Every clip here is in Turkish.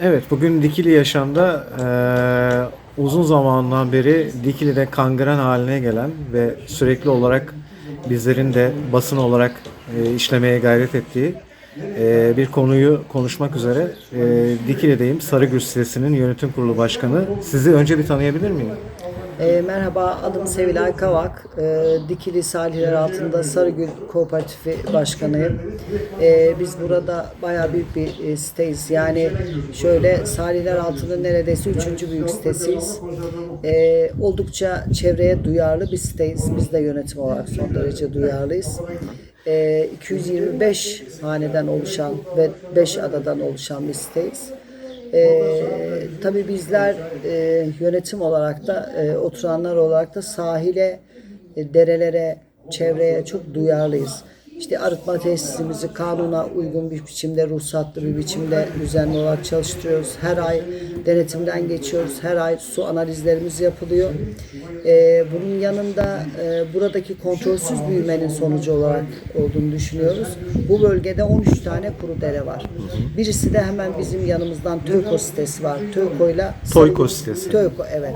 Evet, bugün Dikili Yaşam'da eee, uzun zamandan beri Dikili'de kangren haline gelen ve sürekli olarak bizlerin de basın olarak eee, işlemeye gayret ettiği eee, bir konuyu konuşmak üzere eee, Dikili'deyim. Sarıgül sitesinin yönetim kurulu başkanı. Sizi önce bir tanıyabilir miyim? E, merhaba, adım Sevilay Kavak. E, Dikili Salihler altında Sarıgül Kooperatifi Başkanıyım. E, biz burada bayağı büyük bir e, siteyiz. Yani şöyle Salihler altında neredeyse üçüncü büyük sitesiyiz. E, oldukça çevreye duyarlı bir siteyiz. Biz de yönetim olarak son derece duyarlıyız. E, 225 haneden oluşan ve 5 adadan oluşan bir siteyiz. Ee, tabii bizler e, yönetim olarak da e, oturanlar olarak da sahile, e, derelere, çevreye çok duyarlıyız. İşte arıtma tesisimizi kanuna uygun bir biçimde, ruhsatlı bir biçimde düzenli olarak çalıştırıyoruz. Her ay denetimden geçiyoruz. Her ay su analizlerimiz yapılıyor. Ee, bunun yanında e, buradaki kontrolsüz büyümenin sonucu olarak olduğunu düşünüyoruz. Bu bölgede 13 tane kuru dere var. Birisi de hemen bizim yanımızdan Töyko sitesi var. Töyko'yla Toyko sitesi. Töyko evet.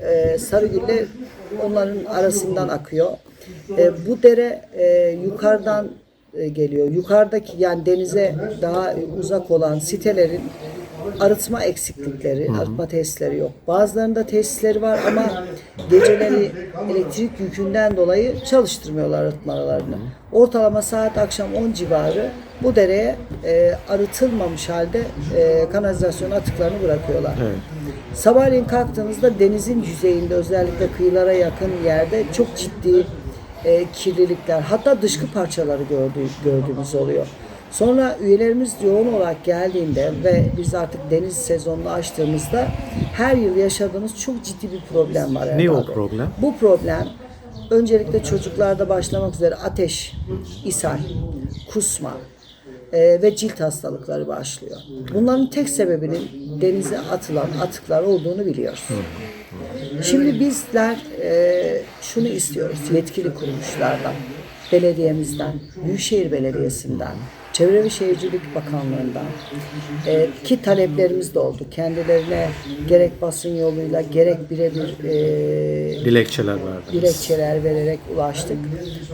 Ee, Sarıgül'le onların arasından akıyor. Ee, bu dere e, yukarıdan e, geliyor. Yukarıdaki yani denize daha uzak olan sitelerin arıtma eksiklikleri, arıtma tesisleri yok. Bazılarında tesisleri var ama geceleri elektrik yükünden dolayı çalıştırmıyorlar arıtmalarını. Ortalama saat akşam 10 civarı bu dereye e, arıtılmamış halde e, kanalizasyon atıklarını bırakıyorlar. Sabahleyin kalktığınızda denizin yüzeyinde özellikle kıyılara yakın yerde çok ciddi e, kirlilikler hatta dışkı parçaları gördüğü, gördüğümüz oluyor. Sonra üyelerimiz yoğun olarak geldiğinde ve biz artık deniz sezonunu açtığımızda her yıl yaşadığımız çok ciddi bir problem var. Ne o problem? Bu problem öncelikle çocuklarda başlamak üzere ateş, ishal, kusma e, ve cilt hastalıkları başlıyor. Bunların tek sebebinin denize atılan atıklar olduğunu biliyoruz. Şimdi bizler e, şunu istiyoruz yetkili kuruluşlardan, belediyemizden, Büyükşehir Belediyesi'nden, Çevre ve Şehircilik Bakanlığı'ndan e, ki taleplerimiz de oldu. Kendilerine gerek basın yoluyla gerek birebir e, Dilekçeler vardı. dilekçeler vererek ulaştık.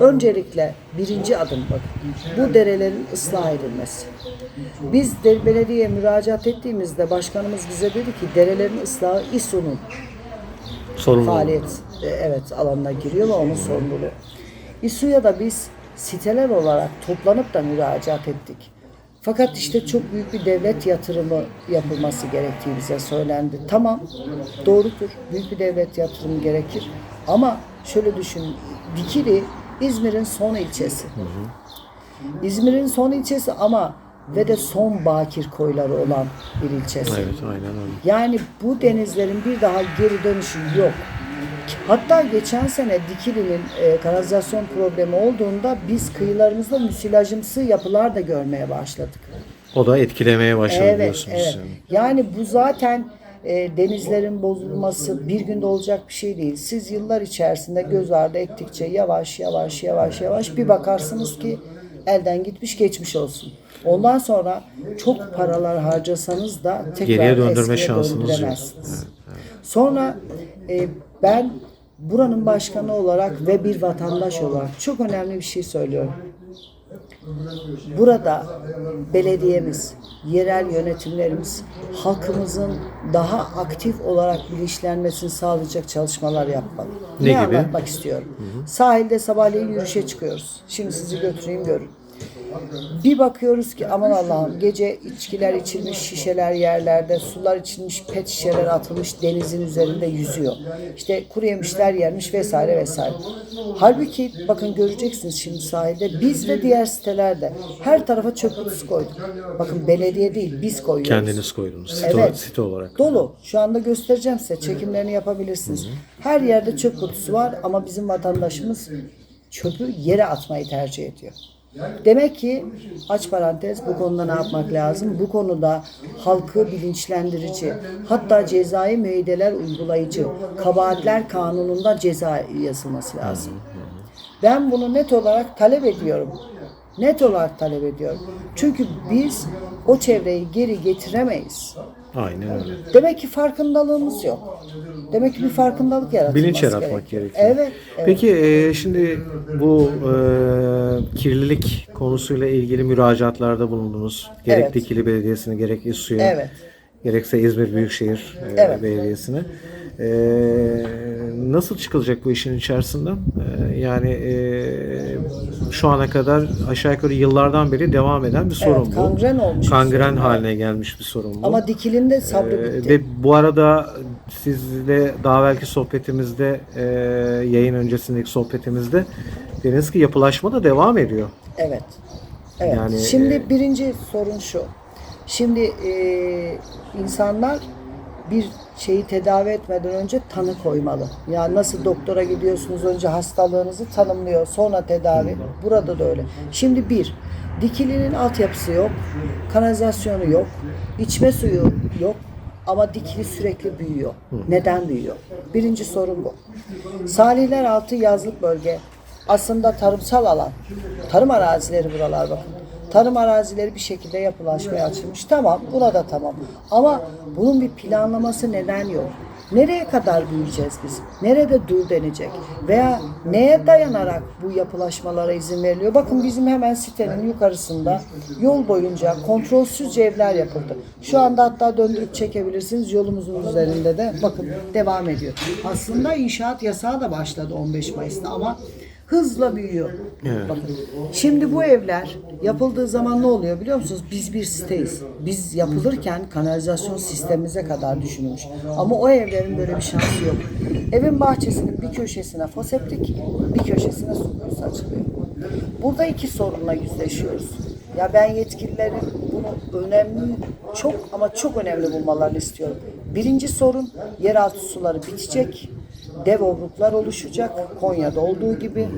Öncelikle birinci adım bakın. Bu derelerin ıslah edilmesi. Biz de belediyeye müracaat ettiğimizde başkanımız bize dedi ki derelerin ıslahı İSU'nun Sorumlu. faaliyet e, evet alanına giriyor ve onun sorumluluğu. İSU'ya da biz siteler olarak toplanıp da müracaat ettik. Fakat işte çok büyük bir devlet yatırımı yapılması gerektiği bize söylendi. Tamam, doğrudur. Büyük bir devlet yatırımı gerekir. Ama şöyle düşünün. Dikili İzmir'in son ilçesi. İzmir'in son ilçesi ama ve de son bakir koyları olan bir ilçesi. Evet, aynen öyle. Yani bu denizlerin bir daha geri dönüşü yok. Hatta geçen sene Dikili'nin e, kanalizasyon problemi olduğunda biz kıyılarımızda müsilajımsı yapılar da görmeye başladık. O da etkilemeye başladı Evet, diyorsunuz. evet. yani. Bu zaten e, denizlerin bozulması bir günde olacak bir şey değil. Siz yıllar içerisinde göz ardı ettikçe yavaş yavaş yavaş yavaş bir bakarsınız ki elden gitmiş geçmiş olsun. Ondan sonra çok paralar harcasanız da tekrar Geriye döndürme eskiye şansınız yok. döndüremezsiniz. Sonra e, ben buranın başkanı olarak ve bir vatandaş olarak çok önemli bir şey söylüyorum. Burada belediyemiz, yerel yönetimlerimiz halkımızın daha aktif olarak bilinçlenmesini sağlayacak çalışmalar yapmalı. Ne gibi? anlatmak istiyorum? Sahilde sabahleyin yürüyüşe çıkıyoruz. Şimdi sizi götüreyim görün. Bir bakıyoruz ki aman Allah'ım gece içkiler içilmiş şişeler yerlerde, sular içilmiş pet şişeler atılmış denizin üzerinde yüzüyor. İşte kuru yemişler yenmiş vesaire vesaire. Halbuki bakın göreceksiniz şimdi sahilde biz ve diğer sitelerde her tarafa çöp kutusu koyduk. Bakın belediye değil biz koyuyoruz. Kendiniz koydunuz site, Evet. site olarak. Dolu. Şu anda göstereceğim size. Çekimlerini yapabilirsiniz. Her yerde çöp kutusu var ama bizim vatandaşımız çöpü yere atmayı tercih ediyor. Demek ki aç parantez bu konuda ne yapmak lazım? Bu konuda halkı bilinçlendirici, hatta cezai müeyyideler uygulayıcı, kabahatler kanununda ceza yazılması lazım. Ben bunu net olarak talep ediyorum. Net olarak talep ediyorum. Çünkü biz o çevreyi geri getiremeyiz. Aynen öyle. Demek ki farkındalığımız yok. Demek ki bir farkındalık yaratılması Bilinç yaratmak gerekiyor. Evet. evet. Peki e, şimdi bu e, kirlilik konusuyla ilgili müracaatlarda bulundunuz. Gerek Evet. Dikili Belediyesi'ne gerek İSSU'ya. Evet. Gerekse İzmir Büyükşehir e, Evet. Belediyesi'ne. E, nasıl çıkılacak bu işin içerisinden? E, yani e, şu ana kadar aşağı yukarı yıllardan beri devam eden bir sorun Evet, bu. kangren olmuş Kangren sorun, haline gelmiş bir sorun bu. Ama dikilinde sabrı bitti. Ve bu arada sizle daha belki sohbetimizde e, yayın öncesindeki sohbetimizde dediniz ki yapılaşma da devam ediyor. Evet. Evet. Yani, Şimdi e, birinci sorun şu. Şimdi e, insanlar bir şeyi tedavi etmeden önce tanı koymalı. Yani nasıl doktora gidiyorsunuz önce hastalığınızı tanımlıyor sonra tedavi. Burada da öyle. Şimdi bir, dikilinin altyapısı yok, kanalizasyonu yok, içme suyu yok ama dikili sürekli büyüyor. Neden büyüyor? Birinci sorun bu. Salihler altı yazlık bölge. Aslında tarımsal alan. Tarım arazileri buralar bakın. Tarım arazileri bir şekilde yapılaşmaya açılmış. Tamam, buna da tamam. Ama bunun bir planlaması neden yok? Nereye kadar büyüyeceğiz biz? Nerede dur denecek? Veya neye dayanarak bu yapılaşmalara izin veriliyor? Bakın bizim hemen sitenin yukarısında yol boyunca kontrolsüzce evler yapıldı. Şu anda hatta döndürüp çekebilirsiniz. Yolumuzun üzerinde de bakın devam ediyor. Aslında inşaat yasağı da başladı 15 Mayıs'ta ama hızla büyüyor. Bakın. Şimdi bu evler yapıldığı zaman ne oluyor biliyor musunuz? Biz bir siteyiz. Biz yapılırken kanalizasyon sistemimize kadar düşünülmüş. Ama o evlerin böyle bir şansı yok. Evin bahçesinin bir köşesine foseptik, bir köşesine su kuyusu açılıyor. Burada iki sorunla yüzleşiyoruz. Ya ben yetkililerin bunu önemli, çok ama çok önemli bulmalarını istiyorum. Birinci sorun yeraltı suları bitecek dev obruklar oluşacak Konya'da olduğu gibi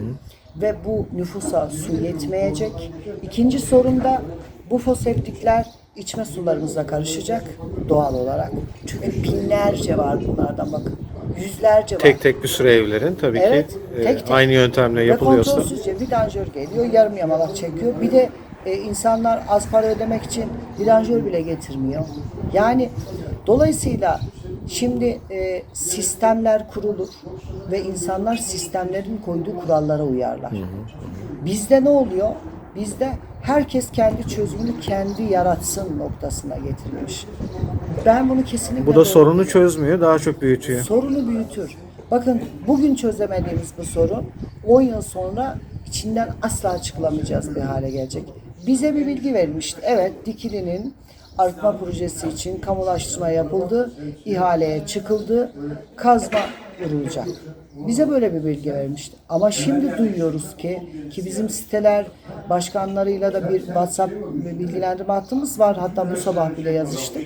ve bu nüfusa su yetmeyecek. İkinci sorun da bu foseptikler içme sularımıza karışacak doğal olarak. Çünkü binlerce var bunlardan bakın. Yüzlerce var. Tek tek bir süre evlerin tabii Evet, ki tek e, tek. aynı yöntemle Ve yapılıyorsa. kontrolsüzce vidanjör geliyor, yarım yamalak çekiyor. Bir de e, insanlar az para ödemek için vidanjör bile getirmiyor. Yani dolayısıyla şimdi e, sistemler kurulur ve insanlar sistemlerin koyduğu kurallara uyarlar. Bizde ne oluyor? Bizde herkes kendi çözümünü kendi yaratsın noktasına getirilmiş. Ben bunu kesinlikle Bu da sorunu çözmüyor, daha çok büyütüyor. sorunu büyütür. Bakın bugün çözemediğimiz bu sorun 10 yıl sonra içinden asla çıkılamayacağız bir hale gelecek. Bize bir bilgi verilmişti. Evet Dikili'nin arıtma projesi için kamulaştırma yapıldı, ihaleye çıkıldı, kazma vurulacak. Bize böyle bir bilgi vermişti. Ama şimdi duyuyoruz ki ki bizim siteler başkanlarıyla da bir WhatsApp bilgilendirme hattımız var. Hatta bu sabah bile yazıştık.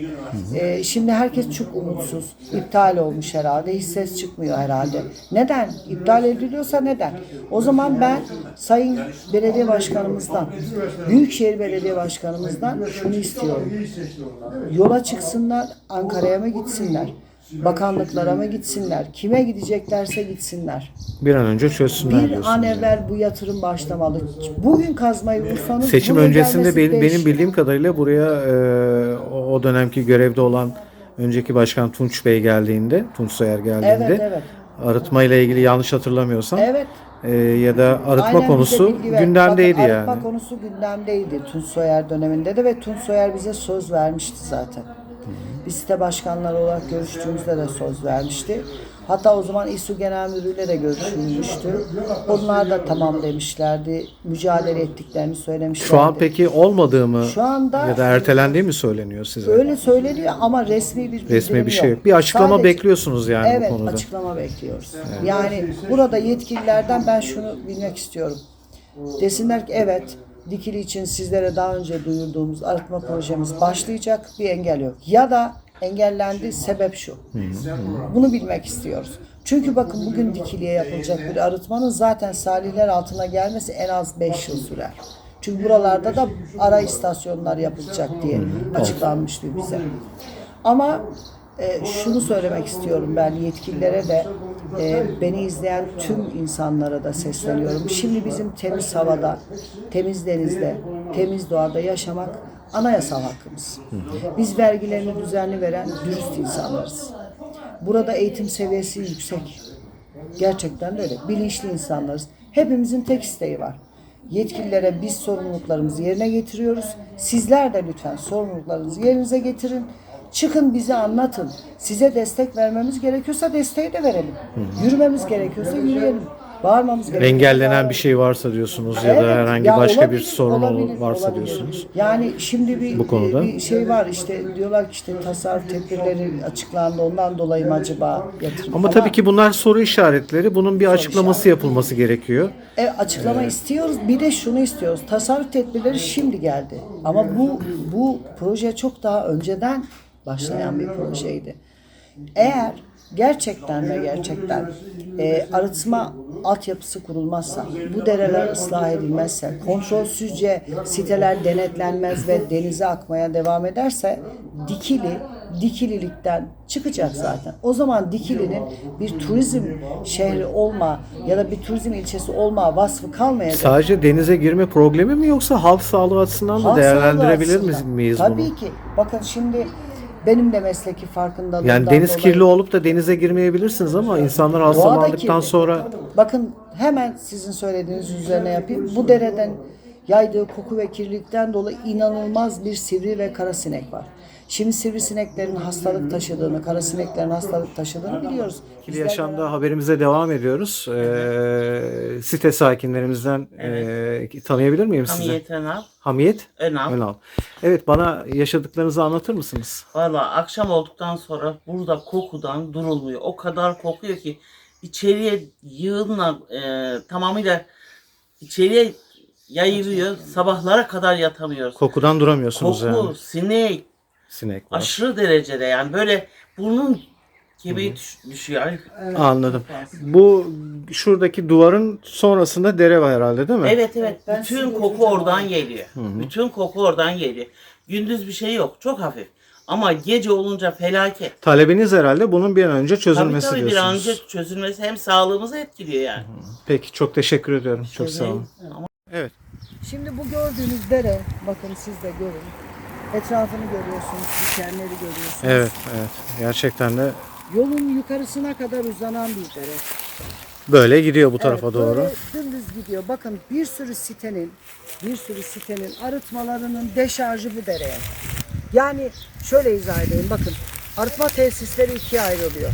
Ee, şimdi herkes çok umutsuz. İptal olmuş herhalde. Hiç ses çıkmıyor herhalde. Neden? İptal ediliyorsa neden? O zaman ben Sayın Belediye Başkanımızdan, Büyükşehir Belediye Başkanımızdan şunu istiyorum. Yola çıksınlar, Ankara'ya mı gitsinler? Bakanlıklara mı gitsinler? Kime gideceklerse gitsinler. Bir an önce çözsünler Bir an evvel bu yatırım başlamalı. Bugün kazmayı vursanız Seçim öncesinde benim, beş benim bildiğim kadarıyla buraya e, o, dönemki görevde olan önceki başkan Tunç Bey geldiğinde, Tunç Soyer geldiğinde Evet, evet. arıtma ile ilgili yanlış hatırlamıyorsam Evet. e, ya da arıtma Aynen konusu gündemdeydi Bakın, yani. Arıtma konusu gündemdeydi Tunç Soyer döneminde de ve Tunç Soyer bize söz vermişti zaten. Biz site başkanları olarak görüştüğümüzde de söz vermişti. Hatta o zaman İSU Genel Müdürü'yle de görüşülmüştü. Onlar da tamam demişlerdi. Mücadele ettiklerini söylemişlerdi. Şu an peki olmadığı mı Şu anda- ya da ertelendiği mi söyleniyor size? Öyle söyleniyor ama resmi bir Resmi bir şey yok. Bir açıklama Sadece- bekliyorsunuz yani evet, bu konuda. açıklama bekliyoruz. Yani burada yetkililerden ben şunu bilmek istiyorum. Desinler ki evet Dikili için sizlere daha önce duyurduğumuz arıtma projemiz başlayacak bir engel yok. Ya da engellendi sebep şu. Bunu bilmek istiyoruz. Çünkü bakın bugün Dikili'ye yapılacak bir arıtmanın zaten salihler altına gelmesi en az 5 yıl sürer. Çünkü buralarda da ara istasyonlar yapılacak diye açıklanmıştı bize. Ama e, şunu söylemek istiyorum ben yetkililere de e, beni izleyen tüm insanlara da sesleniyorum. Şimdi bizim temiz havada, temiz denizde, temiz doğada yaşamak anayasal hakkımız. Biz vergilerini düzenli veren dürüst insanlarız. Burada eğitim seviyesi yüksek. Gerçekten de öyle. Bilinçli insanlarız. Hepimizin tek isteği var. Yetkililere biz sorumluluklarımızı yerine getiriyoruz. Sizler de lütfen sorumluluklarınızı yerinize getirin. Çıkın bize anlatın. Size destek vermemiz gerekiyorsa desteği de verelim. Yürümemiz gerekiyorsa yürüyelim. Bağırmamız gerekiyorsa Engellenen bir şey varsa diyorsunuz ya da Evet, herhangi ya başka bir olabilir, sorun olabilir, varsa olabilir. diyorsunuz. Yani şimdi bir, Bu konuda. bir şey var işte diyorlar ki işte tasarruf tedbirleri açıklandı ondan dolayı mı acaba yatırım? Ama tabii ki bunlar soru işaretleri. Bunun bir açıklaması yapılması gerekiyor. E, açıklama istiyoruz. Bir de şunu istiyoruz. Tasarruf tedbirleri şimdi geldi. Ama bu bu proje çok daha önceden başlayan bir projeydi. Eğer gerçekten ve gerçekten e, arıtma altyapısı kurulmazsa, bu dereler ıslah edilmezse, kontrolsüzce siteler denetlenmez ve denize akmaya devam ederse Dikili Dikililikten çıkacak zaten. O zaman Dikili'nin bir turizm şehri olma ya da bir turizm ilçesi olma vasfı kalmayacak. Sadece denize girme problemi mi yoksa halk sağlığı açısından da Halk değerlendirebilir sağlığı açısından. miyiz Tabii bunu? ki. Bakın şimdi benim de mesleki farkındalığımdan Yani deniz dolayı- kirli olup da denize girmeyebilirsiniz ama insanlar hastalandıktan sonra Bakın hemen sizin söylediğiniz üzerine yapayım. Bu dereden yaydığı koku ve kirlilikten dolayı inanılmaz bir sivri ve kara sinek var. Şimdi sivrisineklerin hastalık taşıdığını, kara sineklerin hastalık taşıdığını biliyoruz. Dikili yaşamda haberimize devam ediyoruz. Ee, site sakinlerimizden ee, tanıyabilir miyim sizi? Hamiyet Önal. Hamiyet Önal. Önal. Evet bana yaşadıklarınızı anlatır mısınız? Valla akşam olduktan sonra burada kokudan durulmuyor. O kadar kokuyor ki içeriye yığınla e, tamamıyla içeriye yayılıyor. Sabahlara kadar yatamıyoruz. Kokudan duramıyorsunuz Koku, yani. sinek Sinek var. aşırı derecede yani böyle burnun kebeği düş- düşüyor. Ay, Anladım. Bu şuradaki duvarın sonrasında dere var herhalde değil mi? Evet evet. Ben Bütün koku oradan geliyor. Bütün koku oradan geliyor. Gündüz bir şey yok. Çok hafif. Ama gece olunca felaket. Talebiniz herhalde bunun bir an önce Tabii çözülmesi tabii bir an diyorsunuz. önce çözülmesi hem sağlığımızı etkiliyor yani. Peki çok teşekkür ediyorum. Çok sağ olun. Evet. Şimdi bu gördüğünüz dere, bakın siz de görün. Etrafını görüyorsunuz, dikenleri görüyorsunuz. Evet, evet. Gerçekten de Yolun yukarısına kadar uzanan bir dere. böyle gidiyor bu tarafa Evet, doğru. Böyle dümdüz gidiyor. Bakın bir sürü sitenin, bir sürü sitenin arıtmalarının deşarjı bu dereye. Yani şöyle izah edeyim. Bakın arıtma tesisleri ikiye ayrılıyor.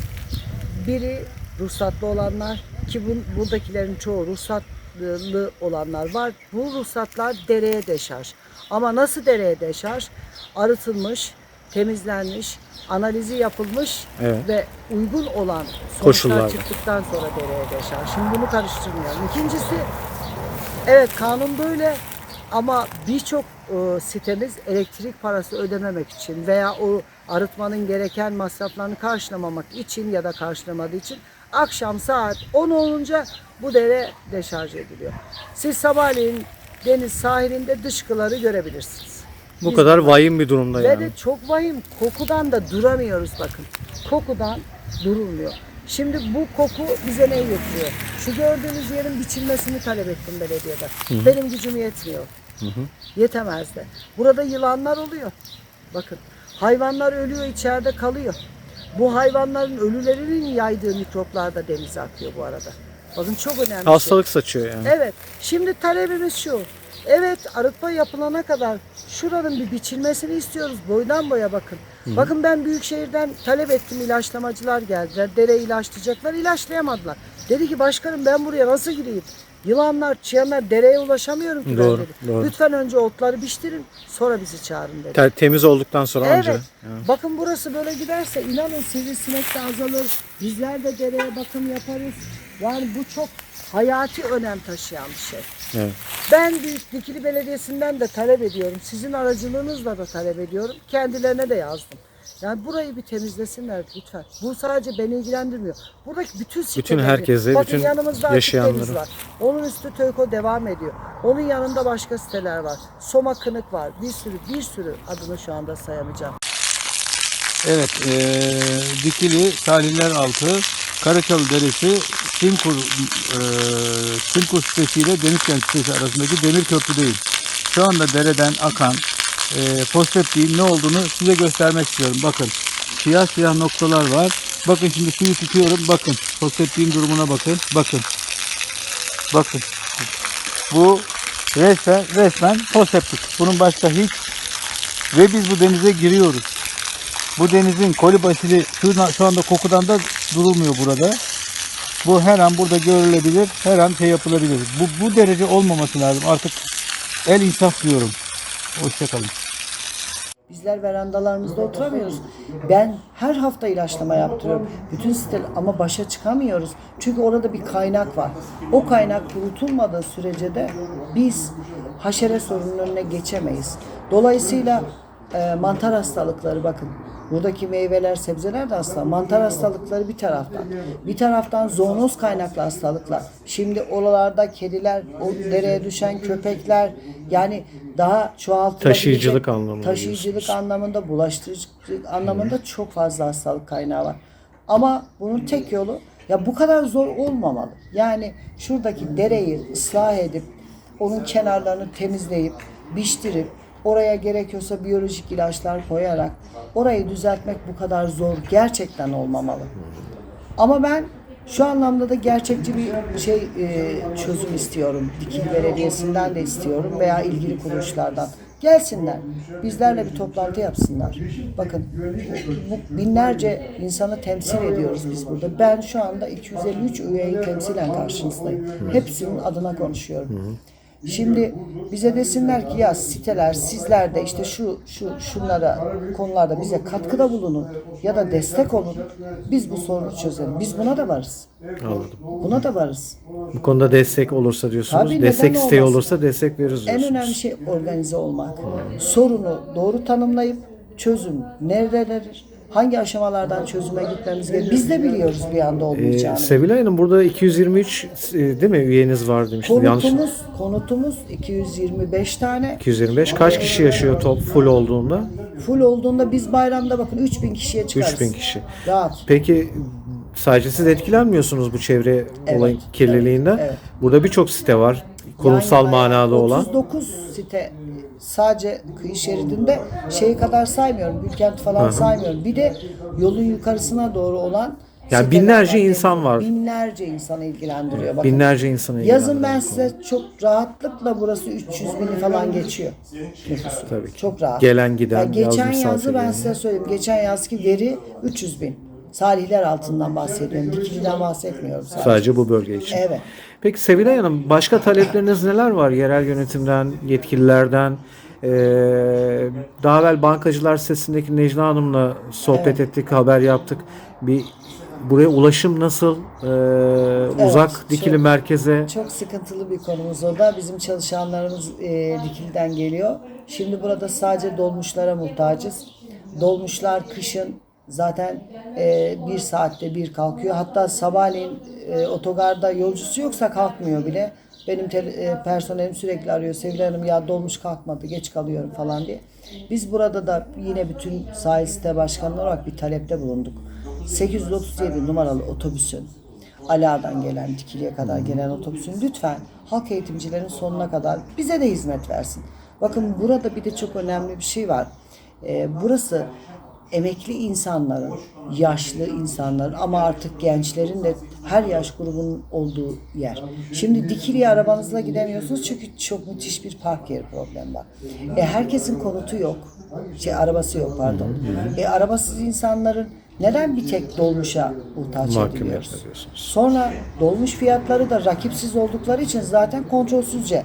Biri ruhsatlı olanlar ki bu, buradakilerin çoğu ruhsatlı olanlar var. Bu ruhsatlar dereye deşarj. Ama nasıl dereye deşarj? Arıtılmış, temizlenmiş, analizi yapılmış Evet. ve uygun olan sonuçlar Koşullarda. çıktıktan sonra dereye deşarj. Şimdi bunu karıştırmayalım. İkincisi evet kanun böyle ama birçok e, sitemiz elektrik parası ödememek için veya o arıtmanın gereken masraflarını karşılamamak için ya da karşılamadığı için akşam saat 10 olunca bu dere deşarj ediliyor. Siz sabahleyin deniz sahilinde dışkıları görebilirsiniz. Bu Biz kadar vahim bir durumda ve yani. de çok vahim. Kokudan da duramıyoruz bakın. Kokudan durulmuyor. Şimdi bu koku bize ne getiriyor? Şu gördüğünüz yerin biçilmesini talep ettim belediyede. Benim gücüm yetmiyor. Yetemez de. Burada yılanlar oluyor. Bakın hayvanlar ölüyor içeride kalıyor. Bu hayvanların ölülerinin yaydığı mikroplar da denize akıyor bu arada. Bakın çok önemli. bir şey. Hastalık saçıyor yani. Evet. Şimdi talebimiz şu. Evet arıtma yapılana kadar şuranın bir biçilmesini istiyoruz. Boydan boya bakın. Bakın ben Büyükşehir'den talep ettim ilaçlamacılar geldiler. Dere ilaçlayacaklar. ilaçlayamadılar. Dedi ki başkanım ben buraya nasıl gireyim? Yılanlar, çıyanlar dereye ulaşamıyorum ki Doğru, ben dedi. doğru. Lütfen önce otları biçtirin sonra bizi çağırın dedi. Te- Temiz olduktan sonra Evet. anca. Bakın burası böyle giderse inanın sivrisinek de azalır. Bizler de dereye bakım yaparız. Yani bu çok hayati önem taşıyan bir şey. Evet. Ben Büyük Dikili Belediyesi'nden de talep ediyorum. Sizin aracılığınızla da talep ediyorum. Kendilerine de yazdım. Yani burayı bir temizlesinler lütfen. Bu sadece beni ilgilendirmiyor. Buradaki bütün siteleri, herkese, bakın bütün yanımızda yaşayanları. Var. Onun üstü Töyko devam ediyor. Onun yanında başka siteler var. Soma Kınık var. Bir sürü bir sürü adını şu anda sayamayacağım. Evet, eee Dikili, Salihler Altı, Karaçalı Deresi, Simkur, eee Simkur sitesi ile Denizkent sitesi arasındaki demir köprüdeyiz. Şu anda dereden akan e, fosfetliğin ne olduğunu size göstermek istiyorum. Bakın siyah siyah noktalar var. Bakın şimdi suyu tutuyorum. Bakın fosfetliğin durumuna bakın. Bakın. Bakın. Bu resmen, resmen fosfetlik. Bunun başka hiç ve biz bu denize giriyoruz. Bu denizin kolibasili şu, şu anda kokudan da durulmuyor burada. Bu her an burada görülebilir, her an şey yapılabilir. Bu, bu derece olmaması lazım. Artık el insaf diyorum. Hoşçakalın. Bizler verandalarımızda oturamıyoruz. Ben her hafta ilaçlama yaptırıyorum. Bütün site ama başa çıkamıyoruz. Çünkü orada bir kaynak var. O kaynak kurutulmadığı sürece de biz haşere sorunun önüne geçemeyiz. Dolayısıyla e, mantar hastalıkları bakın. Buradaki meyveler, sebzeler de hasta. Mantar hastalıkları bir taraftan. Bir taraftan zoonoz kaynaklı hastalıklar. Şimdi oralarda kediler, o dereye düşen köpekler yani daha çoğaltılabilecek Taşıyıcılık anlamında taşıyıcılık diyorsunuz. anlamında, bulaştırıcılık anlamında çok fazla hastalık kaynağı var. Ama bunun tek yolu ya bu kadar zor olmamalı. Yani şuradaki dereyi ıslah edip onun kenarlarını temizleyip biçtirip oraya gerekiyorsa biyolojik ilaçlar koyarak orayı düzeltmek bu kadar zor gerçekten olmamalı. Ama ben şu anlamda da gerçekçi bir şey e, çözüm istiyorum. Dikili Belediyesi'nden de istiyorum veya ilgili kuruluşlardan. Gelsinler. Bizlerle bir toplantı yapsınlar. Bakın bu binlerce insanı temsil ediyoruz biz burada. Ben şu anda 253 üyeyi temsilen karşınızdayım. Hepsinin adına konuşuyorum. Şimdi bize desinler ki ya siteler sizler de işte şu şu şunlara konularda bize katkıda bulunun ya da destek olun. Biz bu sorunu çözelim. Biz buna da varız. Anladım. Buna da varız. Bu konuda destek olursa diyorsunuz. Tabii, destek isteği olursa destek veririz En diyorsunuz. önemli şey organize olmak. Sorunu doğru tanımlayıp çözüm nerededir? Hangi aşamalardan çözüme gitmemiz gerekiyor? Biz de biliyoruz bir anda Ee, olmayacağını. Sevilay Hanım burada 223 e, değil mi üyeniz var demiştiniz. Yanlış. Konutumuz, konutumuz 225 tane. 225 kaç kişi yaşıyor top full olduğunda? Full olduğunda biz bayramda bakın 3000 kişiye çıkarız. 3000 kişi. Rahat. Peki sadece siz etkilenmiyorsunuz bu çevre Evet, olayın kirliliğinden. evet. Burada birçok site var. Kurumsal Yani manada olan. 39 site sadece kıyı şeridinde şeyi kadar saymıyorum. Bilkent falan saymıyorum. Bir de yolun yukarısına doğru olan Yani binlerce insan var. Binlerce insanı ilgilendiriyor. Bakın. Binlerce insanı Yazın ben size çok rahatlıkla burası 300 bini falan geçiyor nüfusu. Tabii ki. Çok rahat. Gelen giden, Ya geçen yaz yazı ben size söyleyeyim. Geçen yazki veri 300 bin. Salihler altından bahsediyorum. Dikili'den bahsetmiyorum sadece. Sadece bu bölge için. Evet. Peki Sevilay Hanım başka talepleriniz neler var yerel yönetimden, yetkililerden? Ee, daha evvel bankacılar sitesindeki Necla Hanım'la sohbet ettik, haber yaptık. Bir buraya ulaşım nasıl? Ee, uzak çok- Dikili merkeze. Çok sıkıntılı bir konumuz o da. Bizim çalışanlarımız e, Dikili'den geliyor. Şimdi burada sadece dolmuşlara muhtacız. Dolmuşlar kışın zaten e, bir saatte bir kalkıyor. Hatta sabahleyin e, otogarda yolcusu yoksa kalkmıyor bile. Benim tele- e, personelim sürekli arıyor. Sevil Hanım ya dolmuş kalkmadı geç kalıyorum falan diye. Biz burada da yine bütün sahil site başkanları olarak bir talepte bulunduk. 837 numaralı otobüsün Ala'dan gelen, Dikili'ye kadar gelen otobüsün lütfen halk eğitimcilerin sonuna kadar bize de hizmet versin. Bakın burada bir de çok önemli bir şey var. Ee, burası emekli insanların, yaşlı insanların ama artık gençlerin de her yaş grubunun olduğu yer. Şimdi Dikili'ye arabanızla gidemiyorsunuz çünkü çok müthiş bir park yeri problemi var. E, herkesin konutu yok. Şey arabası yok pardon. E, arabasız insanların neden bir tek dolmuşa muhtaç ediliyoruz? Sonra dolmuş fiyatları da rakipsiz oldukları için zaten kontrolsüzce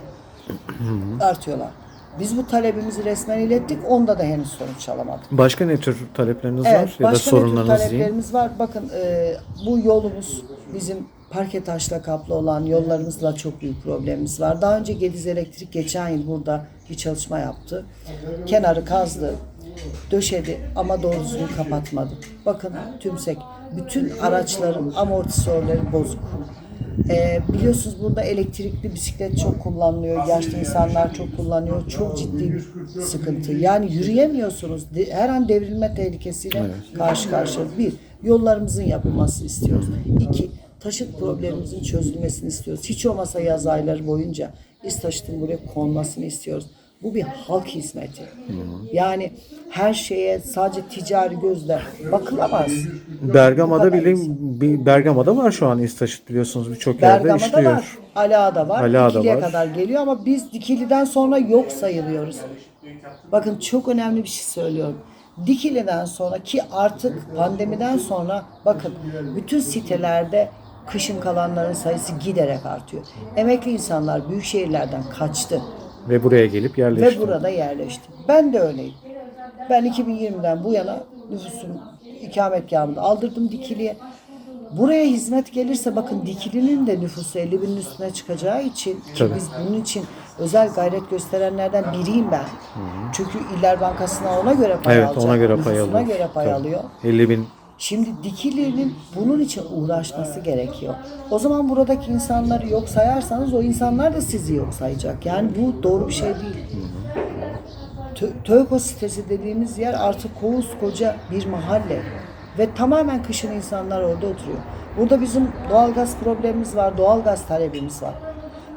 artıyorlar. Biz bu talebimizi resmen ilettik. Onda da henüz sonuç alamadık. Başka ne tür talepleriniz Evet, var ya da başka ne tür sorunlarınız diyeyim? taleplerimiz var. Bakın e, bu yolumuz bizim parke taşla kaplı olan yollarımızla çok büyük problemimiz var. Daha önce Gediz Elektrik geçen yıl burada bir çalışma yaptı. Kenarı kazdı, döşedi ama doğru düzgün kapatmadı. Bakın tümsek, bütün araçların amortisörleri bozuk. E, biliyorsunuz burada elektrikli bisiklet çok kullanılıyor. Yaşlı insanlar çok kullanıyor. Çok ciddi bir sıkıntı. Yani yürüyemiyorsunuz. Her an devrilme tehlikesiyle karşı karşıya. Bir, yollarımızın yapılması istiyoruz. İki, taşıt problemimizin çözülmesini istiyoruz. Hiç olmasa yaz ayları boyunca biz taşıtın buraya konmasını istiyoruz. Bu bir halk hizmeti. Yani her şeye sadece ticari gözle bakılamaz. Bergama'da bir Bergama'da var şu an İstaşıt biliyorsunuz birçok yerde Bergama'da işliyor. var, Ala'da var, Ala'da Dikili'ye var. kadar geliyor ama biz Dikili'den sonra yok sayılıyoruz. Bakın çok önemli bir şey söylüyorum. Dikili'den sonra ki artık pandemiden sonra bakın bütün sitelerde kışın kalanların sayısı giderek artıyor. Emekli insanlar büyük şehirlerden kaçtı Ve buraya gelip yerleşti. ve burada yerleşti. Ben de öyleyim. Ben 2020'den bu yana nüfusum ikametgahımı da aldırdım Dikili'ye. Buraya hizmet gelirse bakın Dikili'nin de nüfusu 50 binin üstüne çıkacağı için ki Tabii. biz bunun için özel gayret gösterenlerden biriyim ben. Çünkü İller Bankası'na ona göre pay Evet alacak. ona göre pay alıyor. göre pay Tabii. alıyor. 50 bin Şimdi Dikili'nin bunun için uğraşması gerekiyor. O zaman buradaki insanları yok sayarsanız o insanlar da sizi yok sayacak. Yani bu doğru bir şey değil. Tö- Töyko sitesi dediğimiz yer artık koskoca bir mahalle. Ve tamamen kışın insanlar orada oturuyor. Burada bizim doğalgaz problemimiz var, doğalgaz talebimiz var.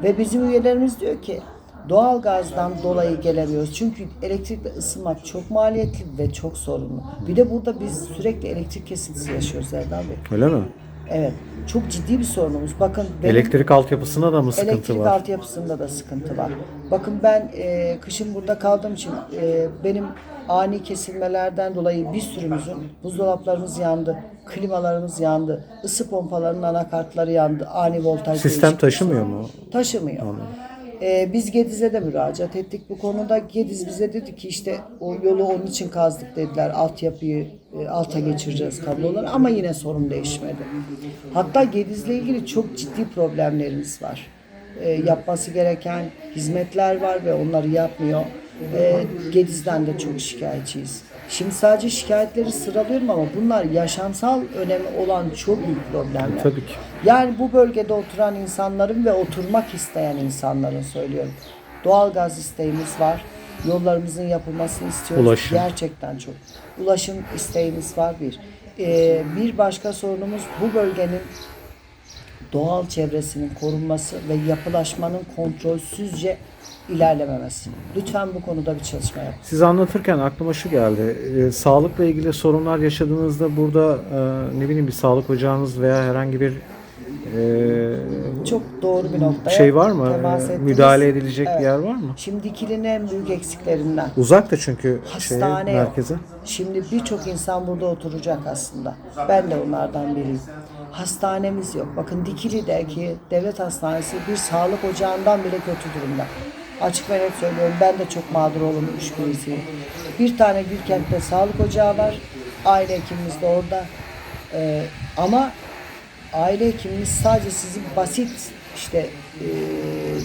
Ve bizim üyelerimiz diyor ki doğalgazdan dolayı gelemiyoruz. Çünkü elektrikle ısınmak çok maliyetli ve çok sorunlu. Bir de burada biz sürekli elektrik kesintisi yaşıyoruz Erdal Bey. öyle mi? Evet. Çok ciddi bir sorunumuz. Bakın benim Elektrik altyapısında da mı sıkıntı elektrik var? altyapısında da sıkıntı var. Bakın ben e, kışın burada kaldığım için e, benim ani kesilmelerden dolayı bir sürümüzün buzdolaplarımız yandı, klimalarımız yandı, ısı pompalarının anakartları yandı, ani voltaj Sistem değişikliği taşımıyor mu? Taşımıyor. Ee, biz Gediz'e de müracaat ettik bu konuda. Gediz bize dedi ki işte o yolu onun için kazdık dediler. Altyapıyı e, alta geçireceğiz kabloları ama yine sorun değişmedi. Hatta Gediz'le ilgili çok ciddi problemlerimiz var. Ee, yapması gereken hizmetler var ve onları yapmıyor. Ee, Gediz'den de çok şikayetçiyiz. Şimdi sadece şikayetleri sıralıyorum ama bunlar yaşamsal önemi olan çok büyük problemler. Tabii ki. Yani bu bölgede oturan insanların ve oturmak isteyen insanların söylüyorum. Doğalgaz isteğimiz var. Yollarımızın yapılmasını istiyoruz. Ulaşım. Gerçekten çok. Ulaşım isteğimiz var bir. Ee, bir başka sorunumuz bu bölgenin doğal çevresinin korunması ve yapılaşmanın kontrolsüzce ilerlememesi. Lütfen bu konuda bir çalışma yapın. Siz anlatırken aklıma şu geldi. Ee, sağlıkla ilgili sorunlar yaşadığınızda burada e, ne bileyim bir sağlık ocağınız veya herhangi bir e, Çok doğru bir noktaya şey var mı? ettiniz. müdahale edilecek Evet. bir yer var mı? Şimdi Dikili'nin en büyük eksiklerinden Uzak da çünkü Hastane yok. merkeze. Şimdi birçok insan burada oturacak aslında. Ben de onlardan biriyim. Hastanemiz yok. Bakın Dikili'deki devlet hastanesi bir sağlık ocağından bile kötü durumda. Açık ve net söylüyorum. Ben de çok mağdur olmuş birisiyim. Bir tane Gülkent'te sağlık ocağı var. Aile hekimimiz de orada. Ee, ama aile hekimimiz sadece sizin basit işte e,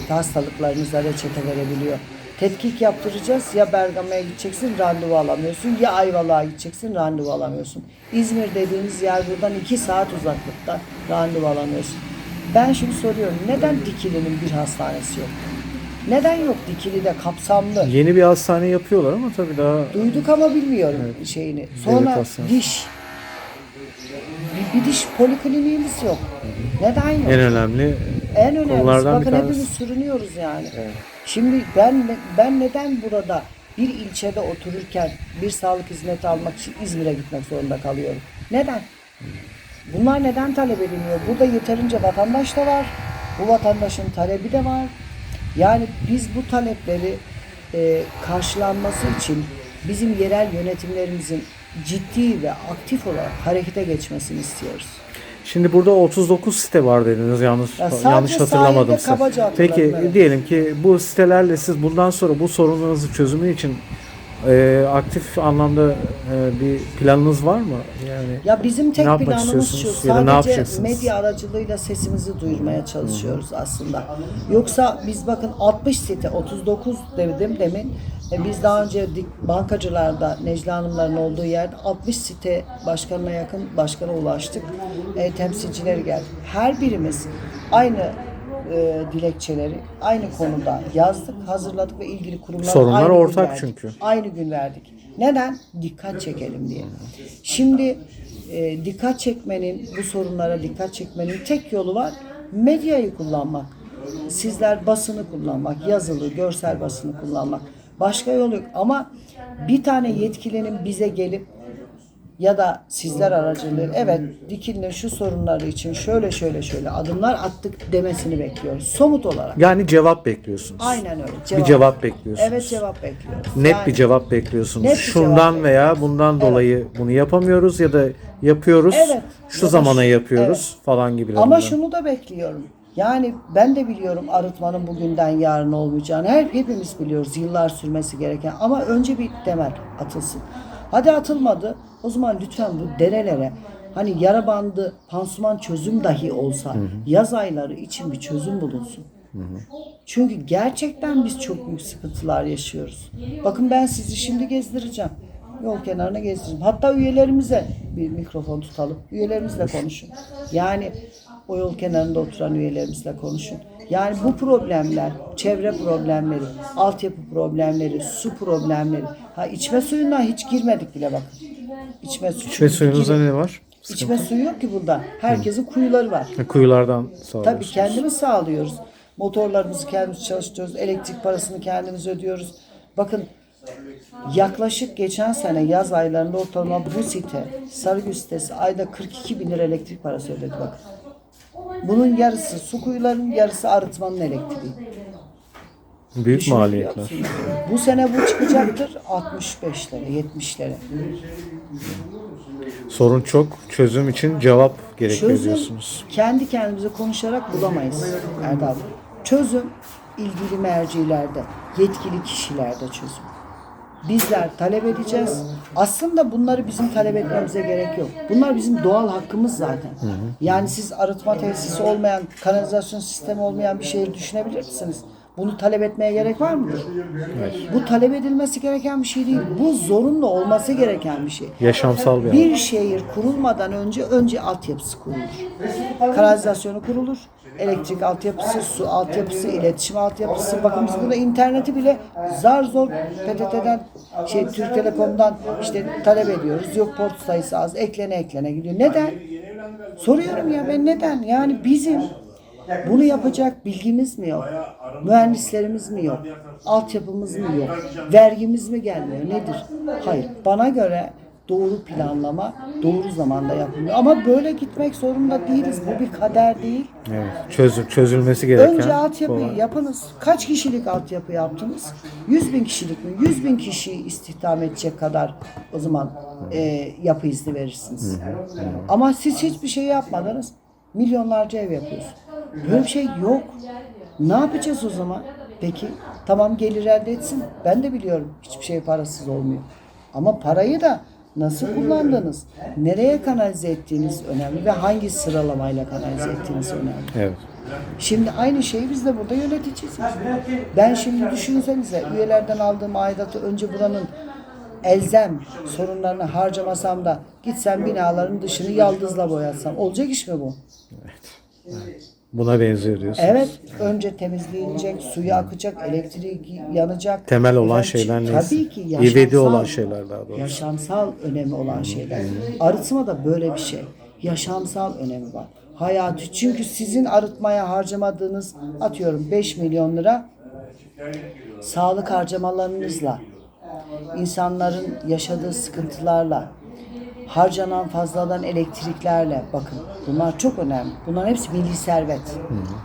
hastalıklarınıza reçete verebiliyor. Tetkik yaptıracağız ya Bergama'ya gideceksin randevu alamıyorsun ya Ayvalık'a gideceksin randevu alamıyorsun. İzmir dediğimiz yer buradan iki saat uzaklıkta randevu alamıyorsun. Ben şimdi soruyorum neden Dikili'nin bir hastanesi yok? Neden yok Dikili'de kapsamlı? Yeni bir hastane yapıyorlar ama tabii daha Duyduk ama bilmiyorum şeyini. Sonra hastanesi. diş. Bir, bir diş polikliniğimiz yok. Neden yok? en önemli En önemlisi bir bakın hepimiz sürünüyoruz yani. Şimdi ben ben neden burada bir ilçede otururken bir sağlık hizmeti almak için İzmir'e gitmek zorunda kalıyorum? Neden? Bunlar neden talep edilmiyor? Burada yeterince vatandaş da var. Bu vatandaşın talebi de var. Yani biz bu talepleri e, karşılanması için bizim yerel yönetimlerimizin ciddi ve aktif olarak harekete geçmesini istiyoruz. Şimdi burada 39 site var dediniz yanlış Ya yanlış hatırlamadım. hatırladım, Peki evet. diyelim ki bu sitelerle siz bundan sonra bu sorunlarınızı çözümü için e, aktif anlamda e, bir planınız var mı? Yani Ya bizim tek Ne yapmak planımız şu. istiyorsunuz ya da ne Sadece yapacaksınız? medya aracılığıyla sesimizi duyurmaya çalışıyoruz aslında. Yoksa biz bakın 60 site 39 dedim demin. E, Biz daha önce dik- bankacılarda Necla Hanımların olduğu yerde 60 site başkanına yakın başkana ulaştık. E, temsilcileri geldi. Her birimiz aynı e, dilekçeleri aynı konuda yazdık, hazırladık ve ilgili kurumlara Sorunlar aynı gün ortak verdik. çünkü. Aynı gün verdik. Neden? Dikkat çekelim diye. Şimdi e, dikkat çekmenin, bu sorunlara dikkat çekmenin tek yolu var. Medyayı kullanmak. Sizler basını kullanmak, yazılı, görsel basını kullanmak. Başka yol yok ama bir tane yetkilinin bize gelip ya da sizler aracılığı evet dikilinin şu sorunları için şöyle şöyle şöyle adımlar attık demesini bekliyoruz. Somut olarak. Yani cevap bekliyorsunuz. Aynen öyle. Bir cevap bekliyorsunuz. Evet cevap bekliyoruz. Net Yani bir cevap bekliyorsunuz. Net bir Şundan cevap veya bundan dolayı bunu yapamıyoruz ya da yapıyoruz. Evet. Şu Ya zamana şu- yapıyoruz falan gibi. Ama şunu da bekliyorum. Yani ben de biliyorum arıtmanın bugünden yarın olmayacağını. Her, hepimiz biliyoruz yıllar sürmesi gereken. Ama önce bir temel atılsın. Hadi atılmadı. O zaman lütfen bu derelere hani yara bandı, pansuman çözüm dahi olsa yaz ayları için bir çözüm bulunsun. Çünkü gerçekten biz çok büyük sıkıntılar yaşıyoruz. Bakın ben sizi şimdi gezdireceğim. Yol kenarına gezdireceğim. Hatta üyelerimize bir mikrofon tutalım. Üyelerimizle konuşun. Yani o yol kenarında oturan üyelerimizle konuşun. Yani bu problemler, çevre problemleri, altyapı problemleri, su problemleri. Ha içme suyuna hiç girmedik bile bakın. İçme, su, İçme suyunuzda ne var? İçme suyu yok ki burada. Herkesin kuyuları var. Kuyulardan Tabii sağlıyorsunuz. kendimiz sağlıyoruz. Motorlarımızı kendimiz çalıştırıyoruz. Elektrik parasını kendimiz ödüyoruz. Bakın yaklaşık geçen sene yaz aylarında ortalama bu site, Sarıgül sitesi ayda 42 bin lira elektrik parası ödedi bakın. Bunun yarısı su kuyularının yarısı arıtmanın elektriği. Büyük Düşünebiliyor maliyetler. Bu sene bu çıkacaktır 65 lira, 70 lira. Sorun çok. Çözüm için cevap gerekiyor Çözüm diyorsunuz. kendi kendimize konuşarak bulamayız Erdal. Çözüm ilgili mercilerde, yetkili kişilerde çözüm. Bizler talep edeceğiz. Aslında bunları bizim talep etmemize gerek yok. Bunlar bizim doğal hakkımız zaten. Yani siz arıtma tesisi olmayan, kanalizasyon sistemi olmayan bir şehir düşünebilir misiniz? Bunu talep etmeye gerek var mıdır? Bu talep edilmesi gereken bir şey değil. Bu zorunlu olması gereken bir şey. Yaşamsal bir. Bir şehir kurulmadan önce önce altyapısı kurulur. Kanalizasyonu kurulur. Elektrik altyapısı, su altyapısı, iletişim altyapısı. Bakın biz burada interneti bile zar zor PTT'den, şey Türk Telekom'dan işte talep ediyoruz. Yok port sayısı az. Eklene eklene gidiyor. Neden? Soruyorum ya ben neden? Yani bizim bunu yapacak bilgimiz mi yok? Mühendislerimiz mi yok? Altyapımız mı yok? Vergimiz mi gelmiyor? Nedir? Hayır. Bana göre doğru planlama doğru zamanda yapılıyor. Ama böyle gitmek zorunda değiliz. Bu bir kader değil. Evet. Çözüm, çözülmesi gereken. Önce altyapıyı konu. yapınız. Kaç kişilik altyapı yaptınız? 100 bin kişilik mi? 100 bin kişiyi istihdam edecek kadar o zaman e, yapı izni verirsiniz. Ama siz hiçbir şey yapmadınız. Milyonlarca ev yapıyorsunuz. Böyle bir şey yok. Ne yapacağız o zaman? Peki tamam gelir elde etsin. Ben de biliyorum hiçbir şey parasız olmuyor. Ama parayı da nasıl kullandınız? Nereye kanalize ettiğiniz önemli ve hangi sıralamayla kanalize ettiğiniz önemli. Evet. Şimdi aynı şeyi biz de burada yöneteceğiz. Ben şimdi düşünsenize üyelerden aldığım aidatı önce buranın elzem sorunlarını harcamasam da gitsem binaların dışını yaldızla boyatsam. Olacak iş mi bu? Buna benziyor diyorsunuz. Evet. Önce temizleyecek, suyu akacak, elektriği yanacak. Temel olan Efendim, şeyler neyse. Tabii ki İvedi olan şeyler daha doğrusu. Yaşamsal önemi olan şeyler. Arıtma da böyle bir şey. Yaşamsal önemi var. Hayatı. Çünkü sizin arıtmaya harcamadığınız atıyorum 5 milyon lira sağlık harcamalarınızla insanların yaşadığı sıkıntılarla harcanan fazladan elektriklerle bakın bunlar çok önemli. Bunların hepsi milli servet.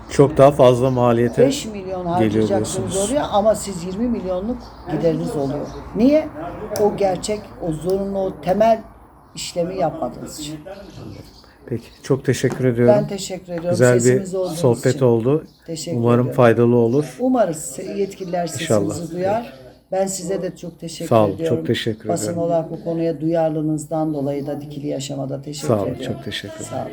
Çok daha fazla maliyete 5 milyon harcayacaksınız diyorsunuz. oraya ama siz 20 milyonluk gideriniz oluyor. Niye? O gerçek, o zorunlu, o temel işlemi yapmadığınız için. Peki çok teşekkür ediyorum. Ben teşekkür ediyorum. Güzel bir Sesimiz olduğunuz sohbet için. oldu. Teşekkür Umarım ediyorum. faydalı olur. Umarız yetkililer İnşallah. sesimizi duyar. Ben size de çok teşekkür Sağ olun, ediyorum. çok teşekkür Basın ederim. olarak bu konuya duyarlılığınızdan dolayı da dikili yaşamada teşekkür Sağ olun, ediyorum. çok teşekkür ederim. Sağ olun.